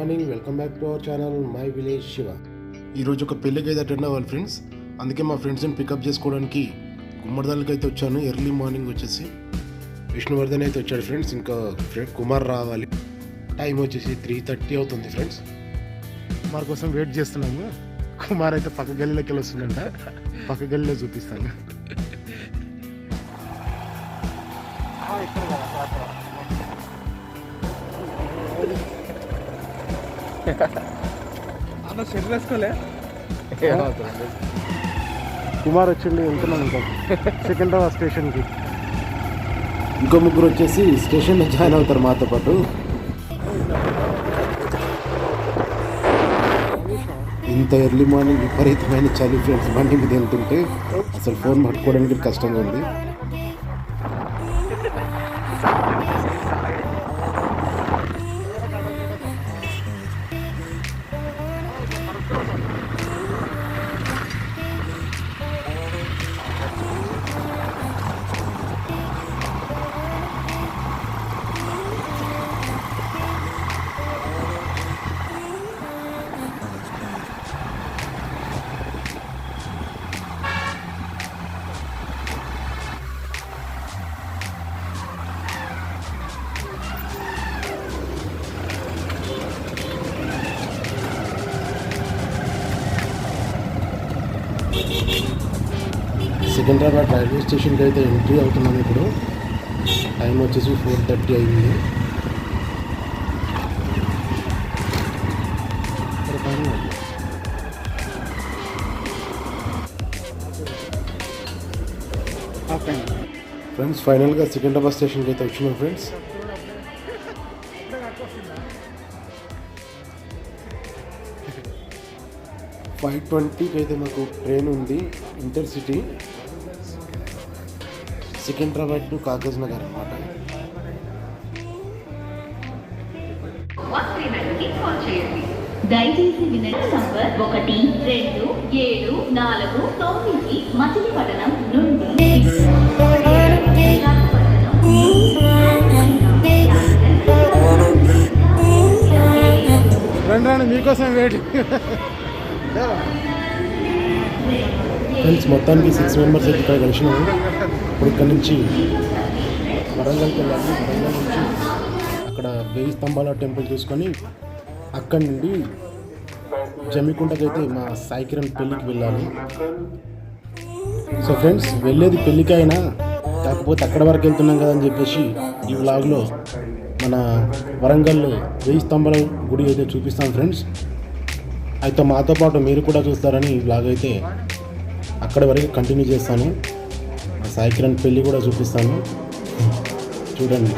Morning welcome back to our channel my village Shiva. ఈరోజు ఒక పెళ్ళికి అయితే అటెండ్ అవ్వాలి ఫ్రెండ్స్. అందుకే మా ఫ్రెండ్స్ని పికప్ చేసుకోవడానికి గుమ్మడిదలకి అయితే వచ్చాను. ఎర్లీ మార్నింగ్ వచ్చేసి విష్ణువర్ధన్ అయితే వచ్చాడు ఫ్రెండ్స్. ఇంకా ఫ్రెండ్ కుమార్ రావాలి. టైం వచ్చేసి త్రీ థర్టీ అవుతుంది ఫ్రెండ్స్. కుమార్ కోసం వెయిట్ చేస్తున్నాము. కుమార్ అయితే పక్క గల్లీలోకి వెళ్ళి వస్తుందంట పక్క గల్లీలో చూపిస్తాను. అన్న షెడ్ వేసుకోలే. కుమార్ వచ్చిండి వెళ్తున్నాం ఇంకా. సికింద్రాబాద్ స్టేషన్కి. ఇంకో ముగ్గురు వచ్చేసి స్టేషన్లో జాయిన్ అవుతారు మాతో పాటు. ఇంత ఎర్లీ మార్నింగ్ విపరీతమైన చలి ఫ్రెండ్స్ బండి మీద వెళ్తుంటే అసలు ఫోన్ పట్టుకోవడానికి కష్టంగా ఉంది. సికింద్రాబాద్ రైల్వే స్టేషన్కి అయితే ఎంట్రీ అవుతున్నాం ఇప్పుడు. టైం వచ్చేసి ఫోర్ థర్టీ అయింది. ఫ్రెండ్స్ ఫైనల్గా సికింద్రాబాద్ స్టేషన్కి అయితే వచ్చినాం ఫ్రెండ్స్. ఫైవ్ ట్వంటీకి అయితే మాకు ట్రైన్ ఉంది intercity. Secunderabad to Kagaznagar అనమాట వాస్తవానికి కాల్ చేయండి. దయచేసి వినండి నంబర్ ఒకటి రెండు ఏడు నాలుగు తొమ్మిది మచిలీపట్నం నుండి. రండి రండి మీకోసం వెయిట్ ఫ్రెండ్స్ మొత్తానికి సిక్స్ మెంబర్స్ అయితే ఇక్కడ కలిసినాము ఇప్పుడు ఇక్కడ నుంచి వరంగల్కి వెళ్ళాలి. వరంగల్ నుంచి అక్కడ వెయ్యి స్తంభాల టెంపుల్ చూసుకొని అక్కడి నుండి జమ్మికుంటకి అయితే మా సాయికిరణ్ పెళ్ళికి వెళ్ళాలి. సో ఫ్రెండ్స్ వెళ్ళేది పెళ్ళికి అయినా కాకపోతే అక్కడ వరకు వెళ్తున్నాం కదా అని చెప్పేసి ఈ వ్లాగ్లో మన వరంగల్ వెయ్యి స్తంభాల గుడి అయితే చూపిస్తాం ఫ్రెండ్స్ అయితే మాతో పాటు మీరు కూడా చూస్తారని ఈ బ్లాగ్ అయితే అక్కడ వరకు కంటిన్యూ చేస్తాను. సాయి కిరణ్ పెళ్ళి కూడా చూపిస్తాను. చూడండి.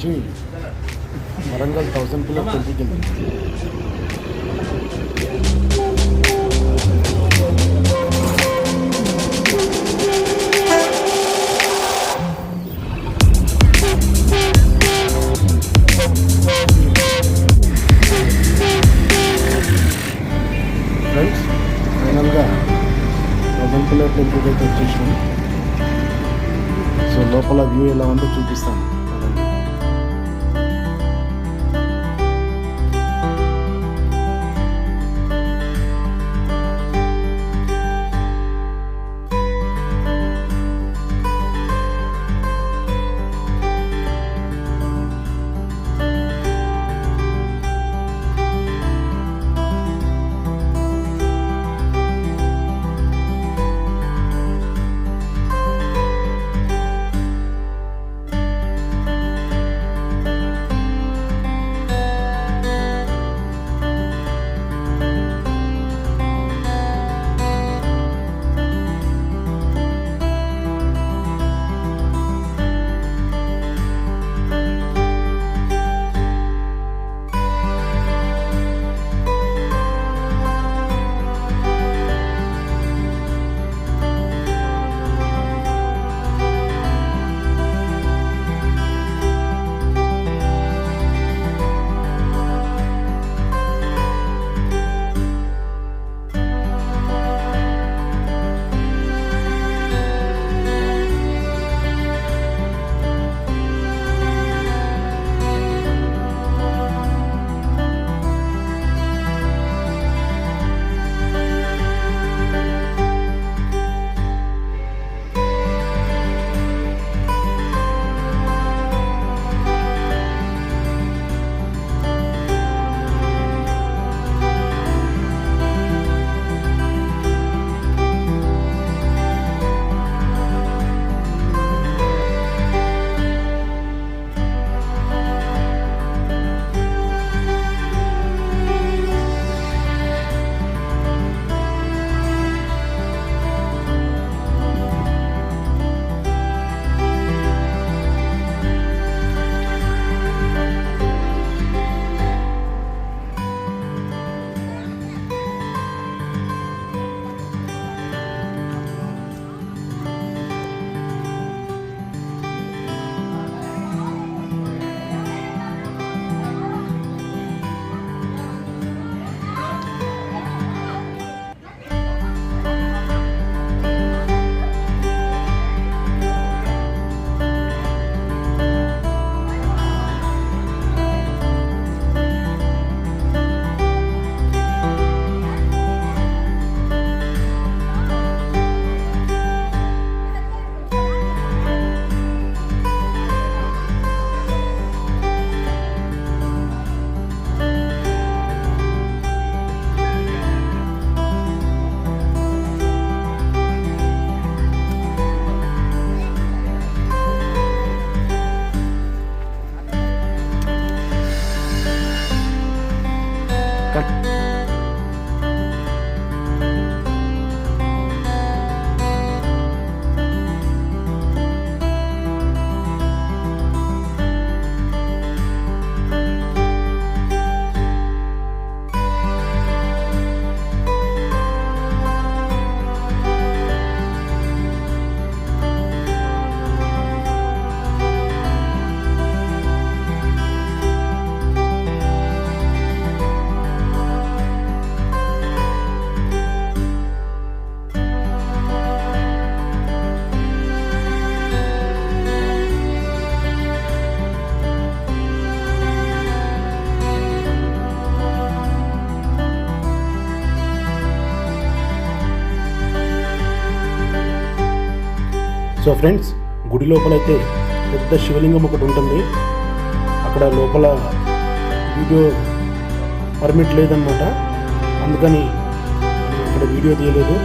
June. సో ఫ్రెండ్స్ గుడి లోపల అయితే పెద్ద శివలింగం ఒకటి ఉంటుంది. అక్కడ లోపల వీడియో పర్మిట్ లేదన్నమాట. అందుకని ఇక్కడ వీడియో తీయలేదు.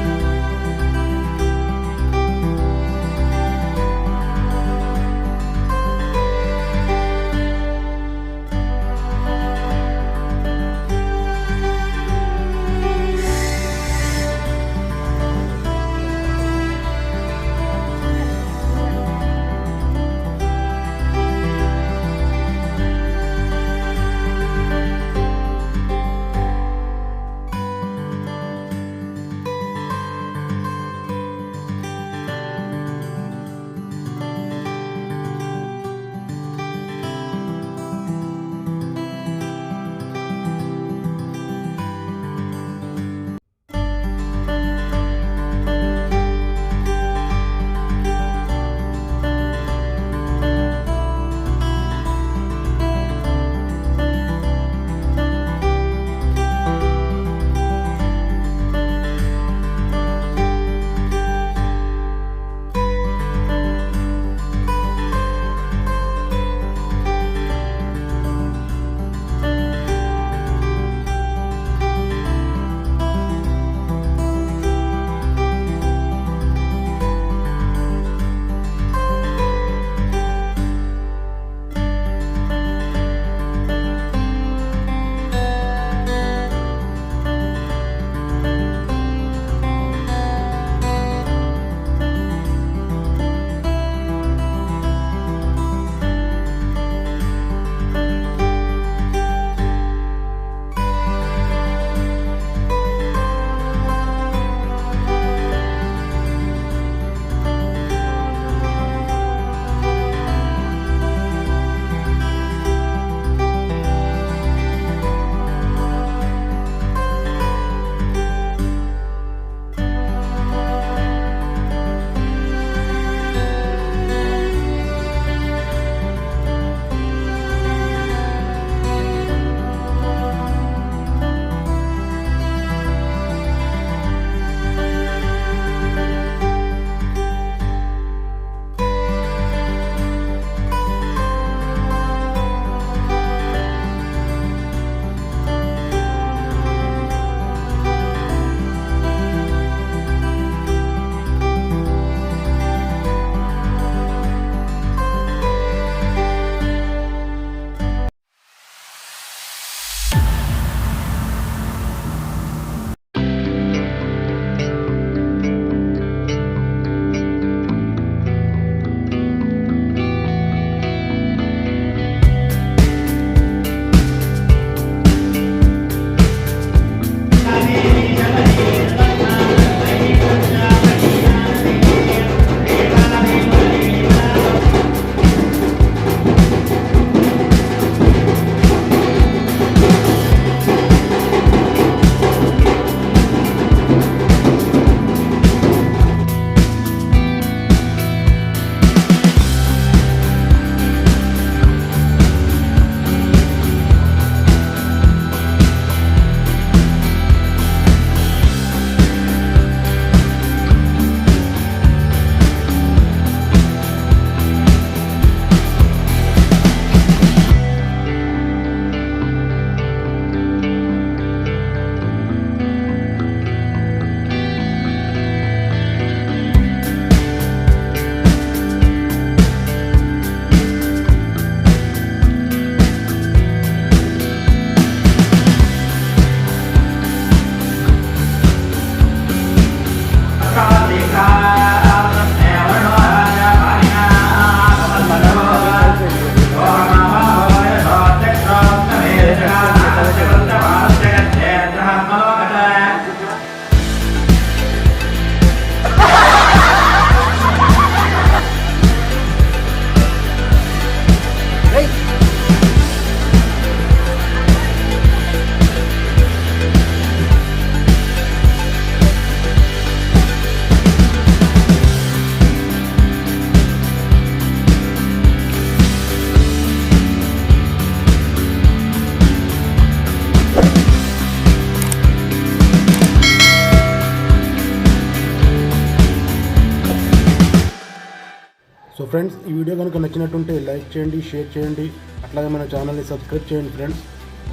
ఫ్రెండ్స్ ఈ వీడియో కనుక నచ్చినట్టుంటే లైక్ చేయండి షేర్ చేయండి. అట్లాగే మన ఛానల్ని సబ్స్క్రైబ్ చేయండి ఫ్రెండ్స్.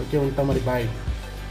ఓకే ఉంటాం మరి బాయ్.